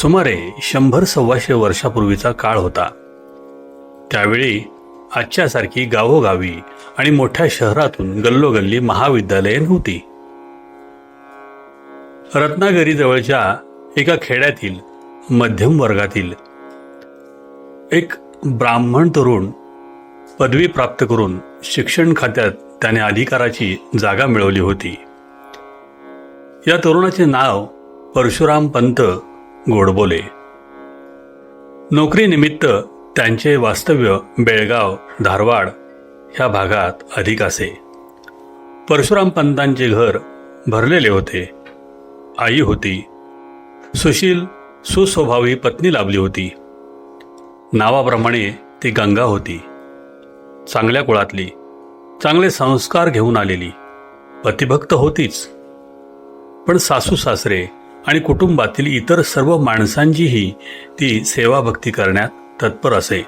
सुमारे शंभर सव्वाशे वर्षापूर्वीचा काळ होता. त्यावेळी आजच्यासारखी गावोगावी आणि मोठ्या शहरातून गल्लोगल्ली महाविद्यालये नव्हती. रत्नागिरीजवळच्या एका खेड्यातील मध्यम वर्गातील एक ब्राह्मण तरुण पदवी प्राप्त करून शिक्षण खात्यात त्याने अधिकाराची जागा मिळवली होती. या तरुणाचे नाव परशुराम पंत गोडबोले. नोकरीनिमित्त त्यांचे वास्तव्य बेळगाव धारवाड ह्या भागात अधिक असे. परशुराम पंतांचे घर भरलेले होते. आई होती. सुशील सुस्वभावी पत्नी लाभली होती. नावाप्रमाणे ती गंगा होती. चांगल्या कुळातली चांगले संस्कार घेऊन आलेली. पतिभक्त होतीच. पण सासू सासरे आणि कुटुंबातील इतर सर्व माणसांचीही ती सेवाभक्ती करण्यात तत्पर असे.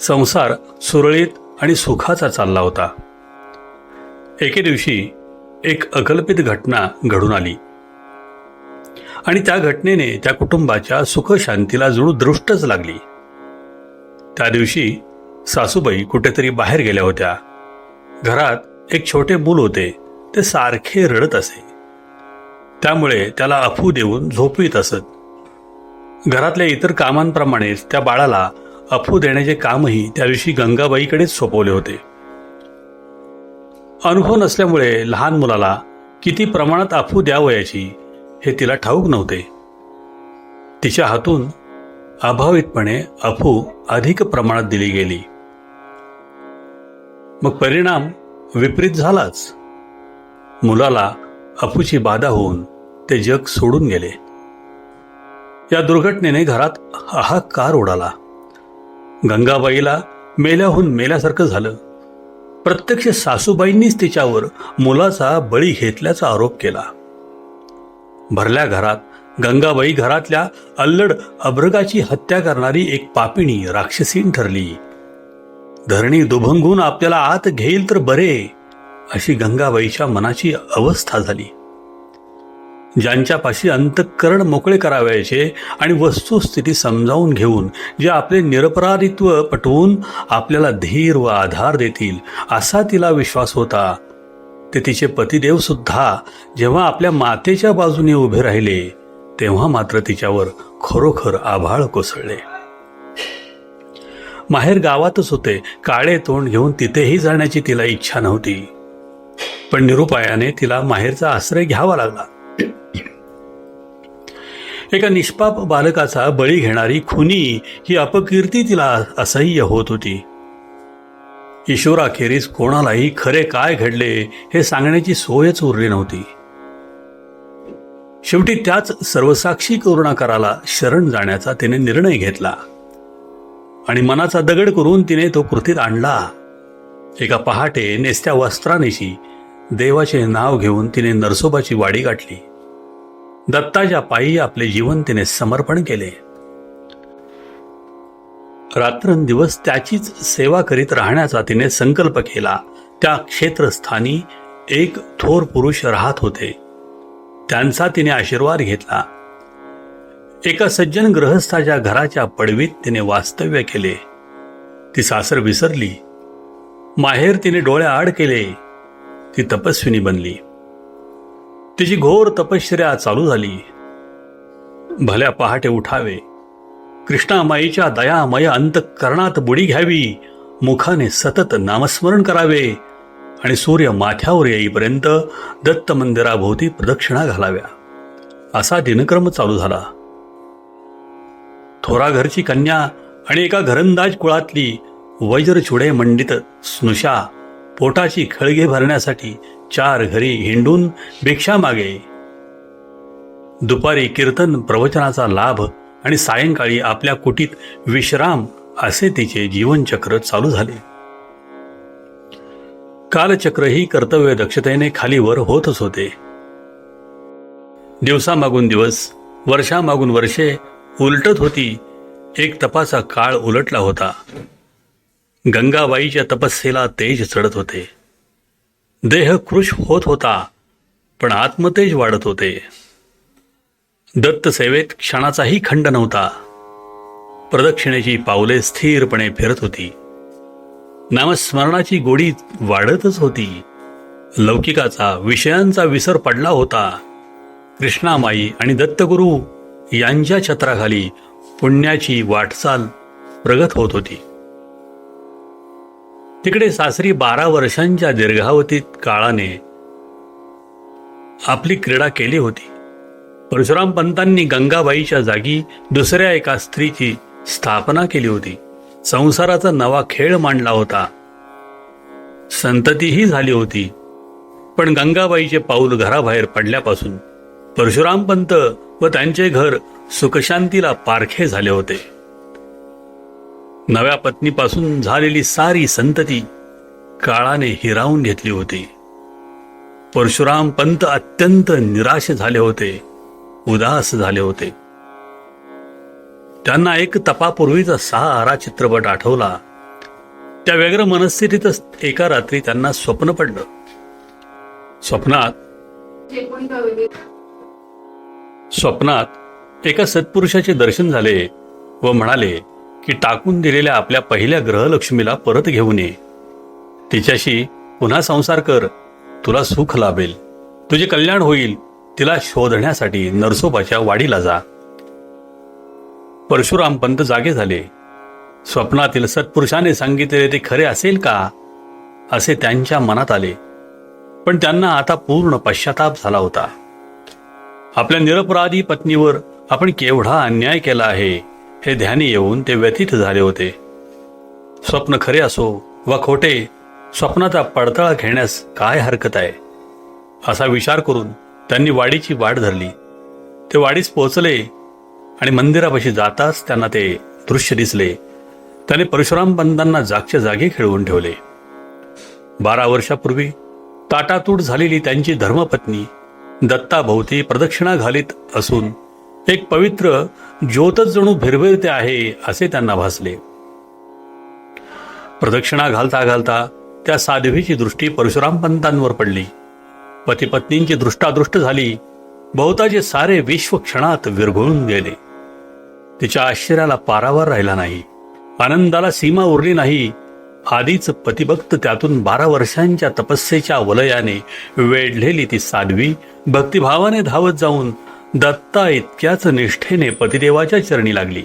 संसार सुरळीत आणि सुखाचा चालला होता. एके दिवशी एक अकल्पित घटना घडून आली. आणि त्या घटनेने त्या कुटुंबाच्या सुखशांतीला जुळू दृष्टच लागली. त्या दिवशी सासूबाई कुठेतरी बाहेर गेल्या होत्या. घरात एक छोटे मूल होते. ते सारखे रडत असे. त्यामुळे त्याला अफू देऊन झोपवीत असत. घरातल्या इतर कामांप्रमाणेच त्या बाळाला अफू देण्याचे कामही त्या दिवशी गंगाबाईकडेच सोपवले होते. अनुभव नसल्यामुळे लहान मुलाला किती प्रमाणात अफू द्यावयाची हे तिला ठाऊक नव्हते. तिच्या हातून अभावितपणे अफू अधिक प्रमाणात दिली गेली. मग परिणाम विपरीत झालाच. मुलाला अफूची बाधा होऊन ते जग सोडून गेले. या दुर्घटनेने घरात हाहाकार उडाला गंगाबाईला मेल्याहून मेल्यासारखं झालं. प्रत्यक्ष सासूबाईंनीच तिच्यावर मुलाचा बळी घेतल्याचा आरोप केला. भरल्या घरात गंगाबाई घरातल्या अल्लड अभ्रगाची हत्या करणारी एक पापिणी राक्षसीन ठरली. धरणी दुभंगून आपल्याला आत घेईल तर बरे. अशी गंगाबाईच्या मनाची अवस्था झाली. ज्यांच्यापाशी अंतःकरण मोकळे करावयाचे आणि वस्तुस्थिती समजावून घेऊन जे आपले निरपराधित्व पटवून आपल्याला धीर व आधार देतील असा तिला विश्वास होता. ते तिचे पतिदेव सुद्धा जेव्हा आपल्या मातेच्या बाजूने उभे राहिले तेव्हा मात्र तिच्यावर खरोखर आभाळ कोसळले. माहेर गावातच होते. काळे तोंड घेऊन तिथेही जाण्याची तिला इच्छा नव्हती. पण निरुपायाने तिला माहेरचा आश्रय घ्यावा लागला. एका निष्पाप बालकाचा बळी घेणारी खुनी ही अपकीर्ती तिला असह्य होत होती. ईश्वराखेरीज कोणालाही खरे काय घडले हे सांगण्याची सोयच उरली नव्हती. शेवटी त्याच सर्वसाक्षी करुणाकाराला शरण जाण्याचा तिने निर्णय घेतला आणि मनाचा दगड करून तिने तो कृतीत आणला. एका पहाटे नेसत्या वस्त्रानेशी देवाचे नाव घेऊन तिने नरसोबाची वाडी गाठली. दत्ताच्या पायी आपले जीवन तिने समर्पण केले. रात्रंदिवस त्याचीच सेवा करीत राहण्याचा तिने संकल्प केला. त्या क्षेत्रस्थानी एक थोर पुरुष राहत होते. त्यांचा तिने आशीर्वाद घेतला. एका सज्जन ग्रहस्थाच्या घराच्या पडवीत तिने वास्तव्य केले. ती सासर विसरली. माहेर तिने डोळ्या आड केले. ती तपस्विनी बनली. तिची घोर तपश्चर्या चालू झाली. भल्या पहाटे उठावे. कृष्णामाईच्या दयामय अंतकरणात बुडी घ्यावी. मुखाने सतत नामस्मरण करावे. आणि सूर्य माथ्यावर येईपर्यंत दत्त मंदिराभोवती प्रदक्षिणा घालाव्या. असा दिनक्रम चालू झाला. थोराघरची कन्या आणि एका घरंदाज कुळातली वज्रचुडे मंडित स्नुषा पोटाची खळगे भरण्यासाठी चार घरी हिंडून भिक्षा मागे. दुपारी कीर्तन प्रवचनाचा लाभ आणि सायंकाळी आपल्या कुटीत विश्राम असे तिचे जीवनचक्र चालू झाले. कालचक्रही कर्तव्य दक्षतेने खालीवर होतच होते. दिवसामागून दिवस वर्षामागून वर्षे उलटत होती. एक तपाचा काळ उलटला होता. गंगाबाईच्या तपस्येला तेज चढत होते. देह कृश होत होता पण आत्मतेज वाढत होते. दत्त सेवेत क्षणाचाही खंड नव्हता. प्रदक्षिणेची पावले स्थिरपणे फिरत होती. नामस्मरणाची गोडी वाढतच होती. लौकिकाचा विषयांचा विसर पडला होता. कृष्णामाई आणि दत्तगुरू यांच्या छत्राखाली पुण्याची वाटचाल प्रगत होत होती. तिकडे सासरी बारा वर्षांच्या दीर्घावतीत काळाने आपली क्रीडा केली होती. परशुराम पंतांनी गंगाबाईच्या जागी दुसऱ्या एका स्त्रीची स्थापना केली होती. संसाराचा नवा खेळ मांडला होता. संततीही झाली होती. पण गंगाबाईचे पाऊल घराबाहेर पडल्यापासून परशुराम पंत व त्यांचे घर सुखशांतीला पारखे झाले होते. नव्या पत्नीपासून झालेली सारी संतती काळाने हिरावून घेतली होती. परशुराम पंत अत्यंत निराश झाले होते उदास झाले होते. त्यांना एक तपापूर्वीचा सहारा चित्रपट आठवला. त्या व्यग्र मनस्थितीतच एका रात्री त्यांना स्वप्न पडलं. स्वप्नात स्वप्नात एका सत्पुरुषाचे दर्शन झाले व म्हणाले की टाकून दिलेल्या आपल्या पहिल्या ग्रहलक्ष्मीला परत घेऊन ये. तिच्याशी पुन्हा संसार कर. तुला सुख लाभेल. तुझे कल्याण होईल. तिला शोधण्यासाठी नरसोबाच्या वाडीला जा. परशुराम पंत जागे झाले. स्वप्नातील सत्पुरुषाने सांगितलेले ते खरे असेल का? असे त्यांच्या मनात आले. पण त्यांना आता पूर्ण पश्चाताप झाला होता. आपल्या निरपराधी पत्नीवर आपण केवढा अन्याय केला आहे? हे ध्यानी येऊन ते व्यथित झाले होते. स्वप्न खरे असो वा खोटे स्वप्नाचा पडताळा घेण्यास काय हरकत आहे? असा विचार करून त्यांनी वाडीची वाट धरली. ते वाडीस पोहोचले आणि मंदिरापाशी जाताच त्यांना ते दृश्य दिसले. त्याने परशुराम पंतांना जागच्या जागी खेळवून ठेवले. बारा वर्षापूर्वी ताटातूट झालेली त्यांची धर्मपत्नी दत्ताभोवती प्रदक्षिणा घालीत असून एक पवित्र ज्योतच जणू भिरभिरते आहे असे त्यांना भासले. प्रदक्षिणा घालता घालता त्या साध्वीची दृष्टी परशुराम पंतांवर पडली. पतीपत्नींची दृष्टादृष्ट झाली. बहुताचे सारे विश्व क्षणात विरघळून गेले. तिच्या आश्चर्याला पारावर राहिला नाही. आनंदाला सीमा उरली नाही. आधीच पतिभक्त त्यातून बारा वर्षांच्या तपस्येच्या वलयाने वेढलेली ती साध्वी भक्तिभावाने धावत जाऊन दत्ता इतक्याच निष्ठेने पतिदेवाच्या चरणी लागली.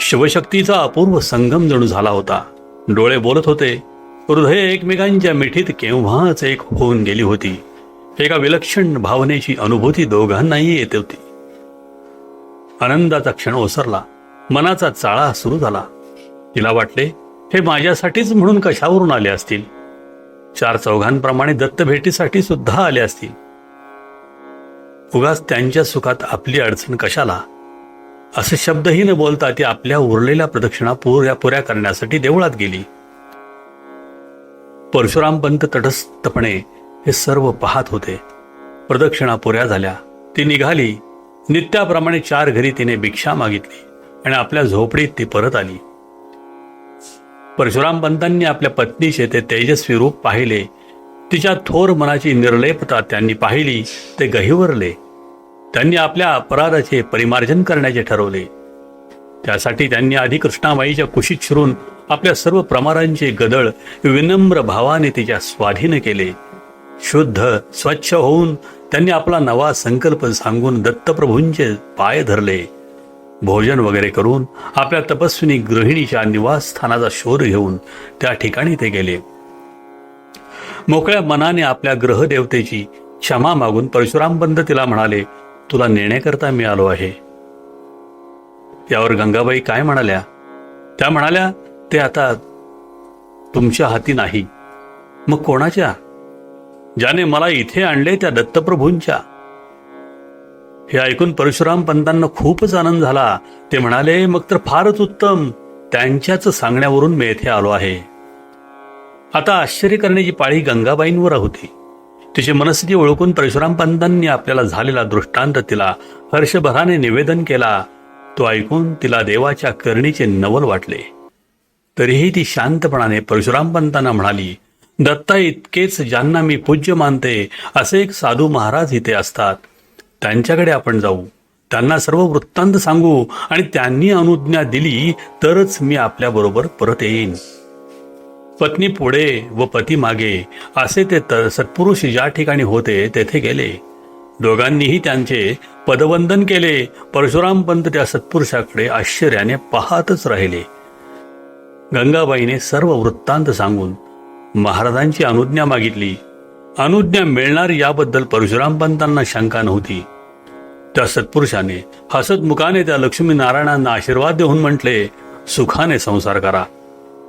शिवशक्तीचा अपूर्व संगम जणू झाला होता. डोळे बोलत होते हृदय एकमेकांच्या मिठीत केव्हाच एक होऊन गेली होती. एका विलक्षण भावनेची अनुभूती दोघांनाही येत होती. आनंदाचा क्षण ओसरला. मनाचा चाळा सुरू झाला. तिला वाटले हे माझ्यासाठीच म्हणून कशावरून आले असतील? चार चौघांप्रमाणे दत्त भेटीसाठी सुद्धा आले असतील. उगाच त्यांच्या सुखात आपली अडचण कशाला? असे शब्दही न बोलता ती आपल्या उरलेल्या प्रदक्षिणा पुऱ्या पुऱ्या करण्यासाठी देवळात गेली. परशुराम पंत तटस्थपणे हे सर्व पाहत होते. प्रदक्षिणा पुऱ्या झाल्या. ती निघाली. नित्याप्रमाणे चार घरी तिने भिक्षा मागितली आणि आपल्या झोपडीत ती परत आली. परशुराम पंतांनी आपल्या पत्नीचे ते तेजस्वी रूप पाहिले. तिच्या थोर मनाची निर्लेपता त्यांनी पाहिली. ते गहिवरले. त्यांनी आपल्या अपराधाचे परिमार्जन करण्याचे ठरवले. त्यासाठी त्यांनी आधी कृष्णाबाईच्या कुशीत शिरून आपल्या सर्व प्रमारांचे गदळ विनम्र भावाने तिच्या स्वाधीन केले. शुद्ध स्वच्छ होऊन त्यांनी आपला नवा संकल्प सांगून दत्तप्रभूंचे पाय धरले. भोजन वगैरे करून आपल्या तपस्विनी गृहिणीच्या निवासस्थानाचा शोध घेऊन त्या ठिकाणी ते गेले. मोकळ्या मनाने आपल्या ग्रहदेवतेची क्षमा मागून परशुराम बंद तिला म्हणाले तुला नेण्याकरता मी आलो आहे. यावर गंगाबाई काय म्हणाल्या? त्या म्हणाल्या ते आता तुमच्या हाती नाही. मग कोणाच्या? ज्याने मला इथे आणले त्या दत्तप्रभूंच्या. हे ऐकून परशुराम पंतांना खूपच आनंद झाला. ते म्हणाले मग तर फारच उत्तम. त्यांच्याच सांगण्यावरून मी येथे आलो आहे. आता आश्चर्य करण्याची पाळी गंगाबाईंवर होती. तिची मनस्थिती ओळखून परशुराम पंतांनी आपल्याला झालेला दृष्टांत तिला हर्षभराने निवेदन केला. तो ऐकून तिला देवाच्या करणीचे नवल वाटले. तरीही ती शांतपणाने परशुराम पंतांना म्हणाली दत्ता इतकेच ज्यांना मी पूज्य मानते असे एक साधू महाराज इथे असतात. त्यांच्याकडे आपण जाऊ. त्यांना सर्व वृत्तांत सांगू आणि त्यांनी अनुज्ञा दिली तरच मी आपल्याबरोबर परत येईन. पत्नी पुढे व पती मागे असे ते सत्पुरुष ज्या ठिकाणी होते तेथे गेले. दोघांनीही त्यांचे पदवंदन केले. परशुराम पंत त्या सत्पुरुषाकडे आश्चर्याने पाहतच राहिले. गंगाबाईने सर्व वृत्तांत सांगून महाराजांची अनुज्ञा मागितली. अनुज्ञा मिळणार याबद्दल परशुराम पंतांना शंका नव्हती. त्या सत्पुरुषाने हसतमुखाने त्या लक्ष्मीनारायणांना आशीर्वाद देऊन म्हटले सुखाने संसार करा.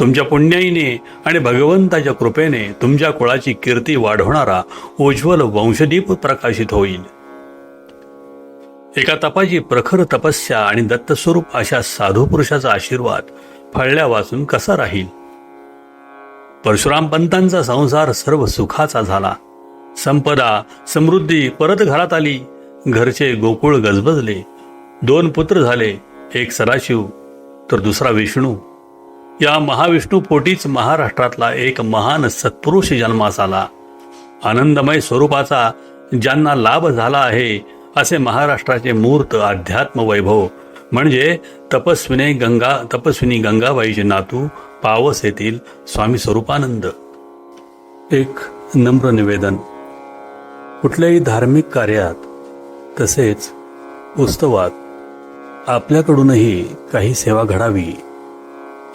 तुमच्या पुण्याईने आणि भगवंताच्या कृपेने तुमच्या कुळाची कीर्ती वाढवणारा उज्ज्वल वंशदीप प्रकाशित होईल. एका तपाची प्रखर तपस्या आणि दत्तस्वरूप अशा साधू पुरुषाचा आशीर्वाद फळल्या वाचून कसा राहील? परशुराम पंतांचा संसार सर्व सुखाचा झाला. संपदा समृद्धी परत घरात आली. घरचे गोकुळ गजबजले. दोन पुत्र झाले एक सदाशिव तर दुसरा विष्णू. या महाविष्णू पोटीच महाराष्ट्रातला एक महान सत्पुरुष जन्मास आला आनंदमय स्वरूपाचा ज्यांना लाभ झाला आहे असे महाराष्ट्राचे मूर्त अध्यात्म वैभव म्हणजे तपस्विने गंगा तपस्विनी गंगाबाईचे नातू पावस येथील स्वामी स्वरूपानंद. एक नम्र निवेदन. कुठल्याही धार्मिक कार्यात तसेच उत्सवात आपल्याकडूनही काही सेवा घडावी